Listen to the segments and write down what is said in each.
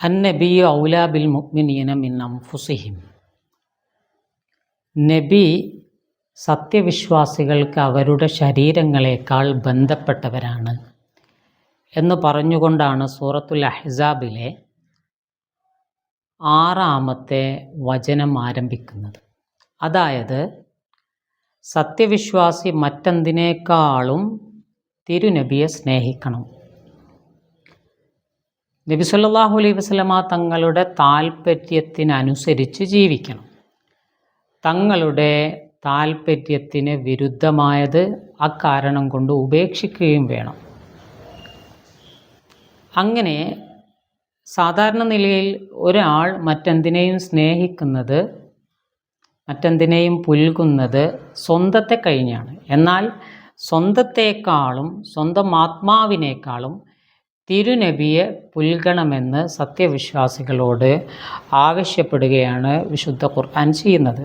അന്നബിയു ഔലാ bill മുഅ്മിനീന മിൻ അംഫുസിഹിം നബി സത്യവിശ്വാസികൾക്ക് അവരുടെ ശരീരങ്ങളെക്കാൾ ബന്ധപ്പെട്ടവരാണ് എന്ന് പറഞ്ഞുകൊണ്ടാണ് സൂറത്തുൽ അഹ്സാബിലെ ആറാമത്തെ വചനം ആരംഭിക്കുന്നത്. അതായത് സത്യവിശ്വാസി മറ്റെന്തിനേക്കാളും തിരുനബിയെ സ്നേഹിക്കണം. നബി സല്ലല്ലാഹു അലൈഹി വസല്ലമ തങ്ങളുടെ താൽപ്പര്യത്തിനനുസരിച്ച് ജീവിക്കണം. തങ്ങളുടെ താൽപ്പര്യത്തിന് വിരുദ്ധമായത് അക്കാരണം കൊണ്ട് ഉപേക്ഷിക്കുകയും വേണം. അങ്ങനെ സാധാരണ നിലയിൽ ഒരാൾ മറ്റെന്തിനേയും സ്നേഹിക്കുന്നത് മറ്റെന്തിനേയും പുൽകുന്നത് സ്വന്തത്തെ കഴിഞ്ഞാണ്. എന്നാൽ സ്വന്തത്തെക്കാളും സ്വന്തം ആത്മാവിനേക്കാളും തിരുനബിയെ പുൽകണമെന്ന് സത്യവിശ്വാസികളോട് ആവശ്യപ്പെടുകയാണ് വിശുദ്ധ ഖുർആൻ ചെയ്യുന്നത്.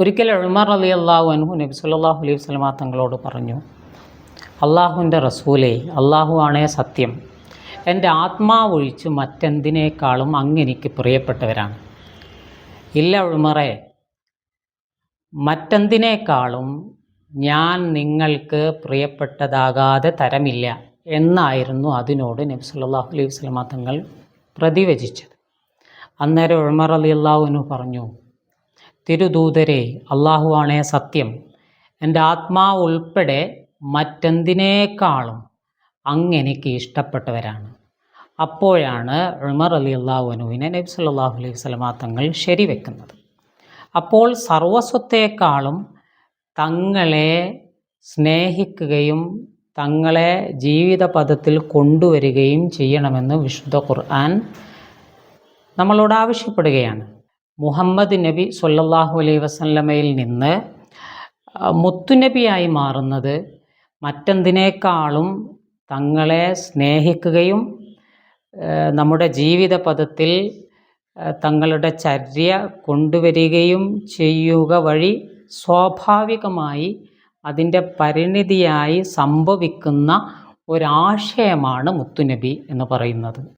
ഒരിക്കൽ ഉൾമർ അലി അള്ളാഹു അൻഹു നബി സുല്ലാഹു അലൈഹി വസല്ലമ തങ്ങളോട് പറഞ്ഞു അള്ളാഹുവിന്റെ റസൂലേ അള്ളാഹു ആണേ സത്യം. എന്റെ ആത്മാവൊഴിച്ച് മറ്റെന്തിനേക്കാളും അങ്ങെനിക്ക് പ്രിയപ്പെട്ടവരാണ്. ഇല്ല ഉൾമറെ മറ്റെന്തിനേക്കാളും ഞാൻ നിങ്ങൾക്ക് പ്രിയപ്പെട്ടതാകാതെ തരമില്ല. എന്നായിരുന്നു അതിനോട് നബി സല്ലല്ലാഹു അലൈഹി വസല്ലമ തങ്ങൾ പ്രതിവചിച്ചത്. അന്നേരം ഉമർ അലി അൻഹു പറഞ്ഞു തിരുദൂതരെ അള്ളാഹു ആണേ സത്യം. എന്റെ ആത്മാവ് ഉൾപ്പെടെ മറ്റെന്തിനേക്കാളും അങ്ങനെക്ക് ഇഷ്ടപ്പെട്ടവരാണ്. അപ്പോഴാണ് ഉമർ അലി അള്ളാഹുനുവിനെ നബി സല്ലല്ലാഹു അലൈഹി വസല്ലമ തങ്ങൾ ശരിവെക്കുന്നത്. അപ്പോൾ സർവസ്വത്തേക്കാളും തങ്ങളെ സ്നേഹിക്കുകയും തങ്ങളെ ജീവിത പദത്തിൽ കൊണ്ടുവരികയും ചെയ്യണമെന്ന് വിശുദ്ധ ഖുർആൻ നമ്മളോട് ആവശ്യപ്പെടുകയാണ്. മുഹമ്മദ് നബി സൊല്ലാഹു അലൈഹി വസല്ലമയിൽ നിന്ന് മുത്തുനബിയായി മാറുന്നത് മറ്റെന്തിനേക്കാളും തങ്ങളെ സ്നേഹിക്കുകയും നമ്മുടെ ജീവിത പദത്തിൽ തങ്ങളുടെ ചര്യ കൊണ്ടുവരികയും ചെയ്യുക വഴി സ്വാഭാവികമായി അതിന്റെ പരിണിതിയായി സംഭവിക്കുന്ന ഒരാശയമാണ് മുത്തുനബി എന്ന് പറയുന്നത്.